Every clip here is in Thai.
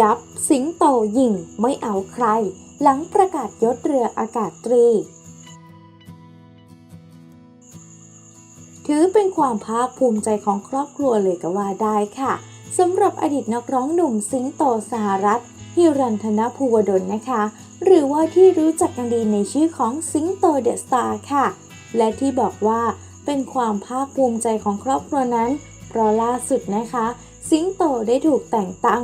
ยับ สิงโตยิงไม่เอาใคร หลังประกาศยศเรืออากาศตรี ถือเป็นความภาคภูมิใจของครอบครัวเลยก็ว่าได้ค่ะสำหรับอดีตนักร้องหนุ่มสิงโตสหรัฐฮิรันธนภูวดลนะคะ หรือว่าที่รู้จักกันดีในชื่อของสิงโตเดอะสตาร์ค่ะ และที่บอกว่าเป็นความภาคภูมิใจของครอบครัวนั้น เพราะล่าสุดนะคะ สิงโตได้ถูกแต่งตั้ง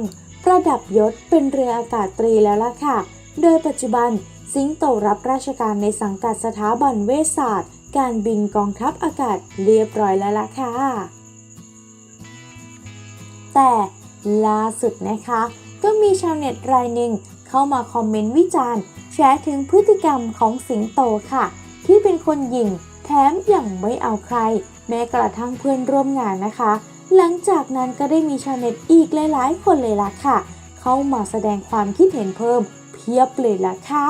ระดับยศเป็นเรืออากาศตรีแล้วล่ะค่ะ โดยปัจจุบันสิงโตรับราชการในสังกัดสถาบันเวชศาสตร์ การบินกองทัพอากาศเรียบร้อยแล้วล่ะค่ะ แต่ล่าสุดนะคะ ก็มีชาวเน็ตรายหนึ่งเข้ามาคอมเมนต์วิจารณ์แชร์ถึงพฤติกรรมของสิงโตค่ะ ที่เป็นคนหยิ่ง แถมยังไม่เอาใคร แม้กระทั่งเพื่อนร่วมงานนะคะ หลังจากนั้นก็ได้มีชาวเน็ตอีกหลายๆ คนเลยล่ะค่ะ เข้ามาแสดงความคิดเห็นเพิ่ม เพียบเลยล่ะค่ะ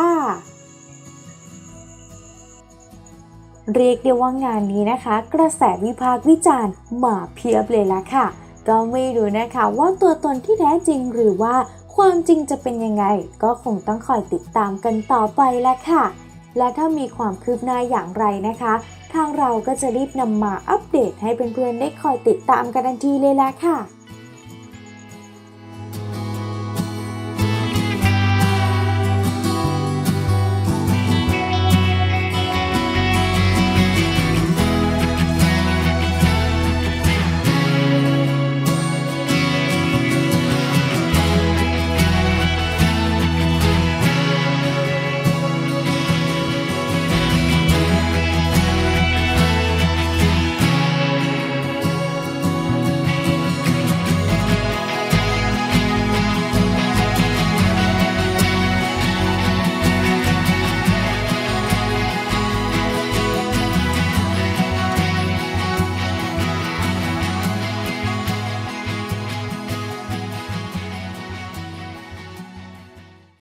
เรียกได้ว่างานนี้นะคะ กระแสวิพากษ์วิจารณ์มาเพียบเลยล่ะค่ะ ก็ไม่รู้นะคะว่าตัวตนที่แท้จริงหรือว่าความจริงจะเป็นยังไง ก็คงต้องคอยติดตามกันต่อไปละค่ะ และถ้ามีความคืบหน้าอย่างไรนะคะ ทางเราก็จะรีบนำมาอัปเดตให้เพื่อนๆได้คอยติดตามกันทันทีเลยละค่ะ